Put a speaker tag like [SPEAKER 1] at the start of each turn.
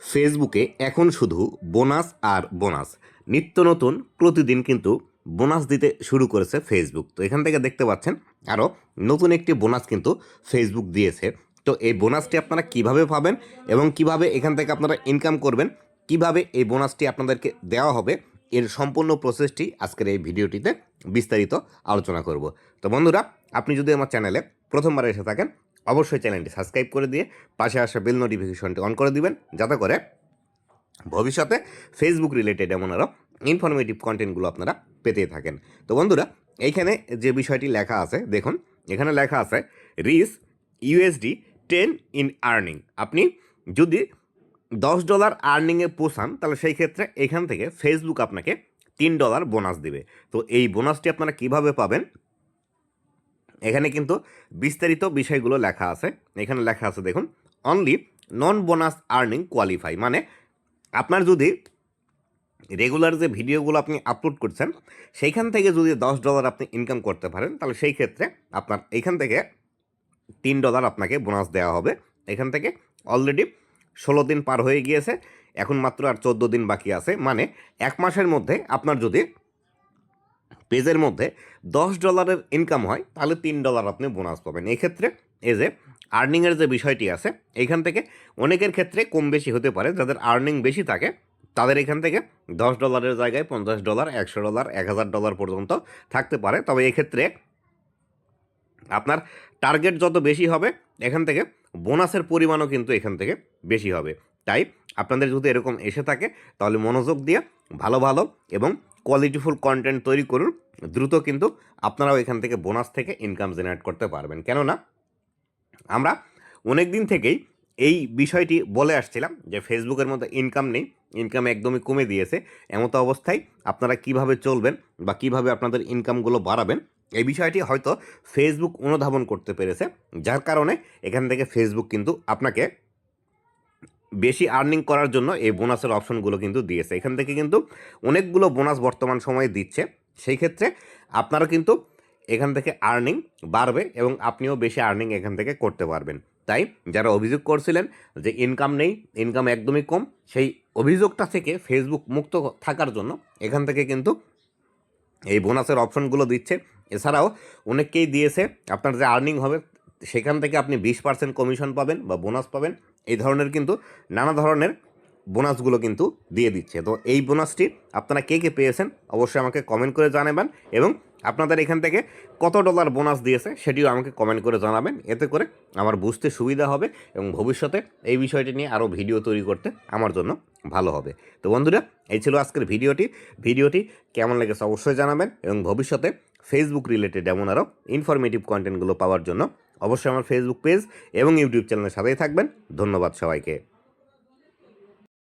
[SPEAKER 1] ফেসবুকে এখন শুধু বোনাস আর বোনাস। নিত্য নতুন প্রতিদিন কিন্তু বোনাস দিতে শুরু করেছে ফেসবুক। তো এখান থেকে দেখতে পাচ্ছেন আরও নতুন একটি বোনাস কিন্তু ফেসবুক দিয়েছে। তো এই বোনাসটি আপনারা কীভাবে পাবেন এবং কীভাবে এখান থেকে আপনারা ইনকাম করবেন, কীভাবে এই বোনাসটি আপনাদেরকে দেওয়া হবে, এর সম্পূর্ণ প্রসেসটি আজকের এই ভিডিওটিতে বিস্তারিত আলোচনা করব। তো বন্ধুরা, আপনি যদি আমার চ্যানেলে প্রথমবার এসে থাকেন অবশ্যই চ্যানেলটি সাবস্ক্রাইব করে দিয়ে পাশে আসা বেল নোটিফিকেশনটি অন করে দিবেন, যাতে করে ভবিষ্যতে ফেসবুক রিলেটেড এমন আরও ইনফরমেটিভ কন্টেন্টগুলো আপনারা পেতে থাকেন। তো বন্ধুরা, এইখানে যে বিষয়টি লেখা আছে, দেখুন, এখানে লেখা আছে reach USD ten in earning আপনি যদি দশ ডলার আর্নিংয়ে পোষান, তাহলে সেই ক্ষেত্রে এখান থেকে ফেসবুক আপনাকে তিন ডলার বোনাস দেবে। তো এই বোনাসটি আপনারা কীভাবে পাবেন? এখানে কিন্তু বিস্তারিত বিষয়গুলো লেখা আছে। এখানে লেখা আছে, দেখুন only non bonus earning qualify মানে আপনার যদি রেগুলার যে ভিডিওগুলো আপনি আপলোড করছেন, সেইখান থেকে যদি দশ ডলার আপনি ইনকাম করতে পারেন, তাহলে সেই ক্ষেত্রে আপনার এইখান থেকে তিন ডলার আপনাকে বোনাস দেওয়া হবে। এখান থেকে অলরেডি ষোলো দিন পার হয়ে গিয়েছে, এখন মাত্র আর চোদ্দ দিন বাকি আছে। মানে এক মাসের মধ্যে আপনার যদি পেজের মধ্যে দশ ডলারের ইনকাম হয়, তাহলে তিন ডলার আপনি বোনাস পাবেন। এক্ষেত্রে এই যে আর্নিংয়ের যে বিষয়টি আছে এইখান থেকে অনেকের ক্ষেত্রে কম বেশি হতে পারে, যাদের আর্নিং বেশি থাকে, তাদের এখান থেকে দশ ডলারের জায়গায় পঞ্চাশ ডলার, একশো ডলার, এক হাজার ডলার পর্যন্ত থাকতে পারে। তবে এক্ষেত্রে আপনার টার্গেট যত বেশি হবে, এখান থেকে বোনাসের পরিমাণও কিন্তু এখান থেকে বেশি হবে। তাই আপনাদের যদি এরকম এসে থাকে, তাহলে মনোযোগ দিয়ে ভালো ভালো এবং কোয়ালিটিফুল কন্টেন্ট তৈরি করুন, দ্রুত কিন্তু আপনারাও এখান থেকে বোনাস থেকে ইনকাম জেনারেট করতে পারবেন। কেননা, আমরা অনেক দিন থেকেই এই বিষয়টি বলে আসছিলাম যে ফেসবুকের মধ্যে ইনকাম নেই ইনকাম একদমই কমে দিয়েছে। এমতো অবস্থায় আপনারা কীভাবে চলবেন বা কীভাবে আপনাদের ইনকামগুলো বাড়াবেন, এই বিষয়টি হয়তো ফেসবুক অনুধাবন করতে পেরেছে। যার কারণে এখান থেকে ফেসবুক কিন্তু আপনাকে বেশি আর্নিং করার জন্য এই বোনাসের অপশনগুলো কিন্তু দিয়েছে। এখান থেকে কিন্তু অনেকগুলো বোনাস বর্তমান সময়ে দিচ্ছে। সেই ক্ষেত্রে আপনারা কিন্তু এখান থেকে আর্নিং বাড়বে এবং আপনিও বেশি আর্নিং এখান থেকে করতে পারবেন। তাই যারা অভিযোগ করছিলেন যে ইনকাম নেই ইনকাম একদমই কম, সেই অভিযোগটা থেকে ফেসবুক মুক্ত থাকার জন্য এখান থেকে কিন্তু এই বোনাসের অপশনগুলো দিচ্ছে। এছাড়াও অনেককেই দিয়েছে, আপনার যে আর্নিং হবে, সেখান থেকে আপনি বিশ পার্সেন্ট কমিশন পাবেন বা বোনাস পাবেন। এই ধরনের কিন্তু নানা ধরনের বোনাসগুলো কিন্তু দিয়ে দিচ্ছে। তো এই বোনাসটি আপনারা কে কে পেয়েছেন অবশ্যই আমাকে কমেন্ট করে জানাবেন এবং আপনাদের এখান থেকে কত ডলার বোনাস দিয়েছে সেটিও আমাকে কমেন্ট করে জানাবেন। এতে করে আমার বুঝতে সুবিধা হবে এবং ভবিষ্যতে এই বিষয়টি নিয়ে আরও ভিডিও তৈরি করতে আমার জন্য ভালো হবে। তো বন্ধুরা, এই ছিল আজকের ভিডিওটি। ভিডিওটি কেমন লেগেছে অবশ্যই জানাবেন এবং ভবিষ্যতে ফেসবুক রিলেটেড এমন আরও ইনফরমেটিভ কন্টেন্টগুলো পাওয়ার জন্য অবশ্যই আমার ফেসবুক পেজ এবং ইউটিউব চ্যানেলের সাথেই থাকবেন। ধন্যবাদ সবাইকে।